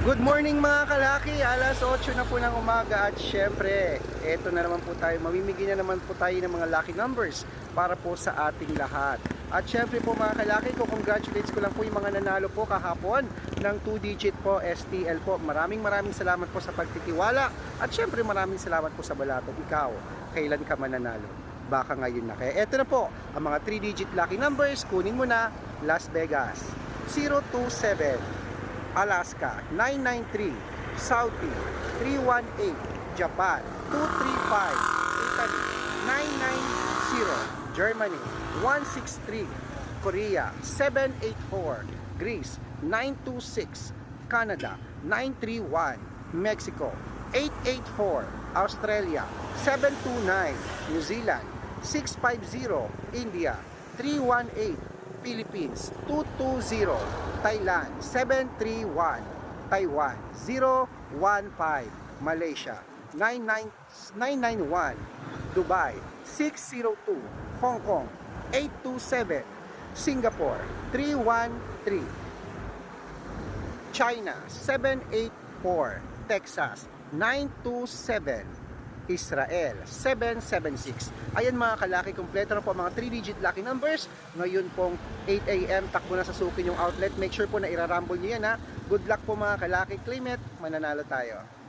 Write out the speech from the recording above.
Good morning mga kalaki, alas 8 na po ng umaga at syempre, eto na naman po tayo, mamimigay na naman po tayo ng mga lucky numbers para po sa ating lahat. At syempre po mga kalaki, ko congratulates ko lang po yung mga nanalo po kahapon ng 2-digit po STL po. Maraming maraming salamat po sa pagtitiwala at syempre maraming salamat po sa balato. Ikaw, kailan ka mananalo? Baka ngayon na. Kaya eto na po, ang mga 3-digit lucky numbers, kunin mo na Las Vegas 027 Alaska 993 Saudi 318 Japan 235 Italy 990 Germany 163 Korea 784 Greece 926 Canada 931 Mexico 884 Australia 729 New Zealand 650 India 318 Philippines 220 Thailand 731 Taiwan 015 Malaysia 99 991 Dubai 602 Hong Kong 827 Singapore 313 China 784 Texas 927 Israel 776 Ayan mga kalaki, kompleto na po mga 3-digit lucky numbers. Ngayon pong 8am, takbo na sa sukin yung outlet. Make sure po na irarumble nyo yan ha? Good luck po mga kalaki, claim it, mananalo tayo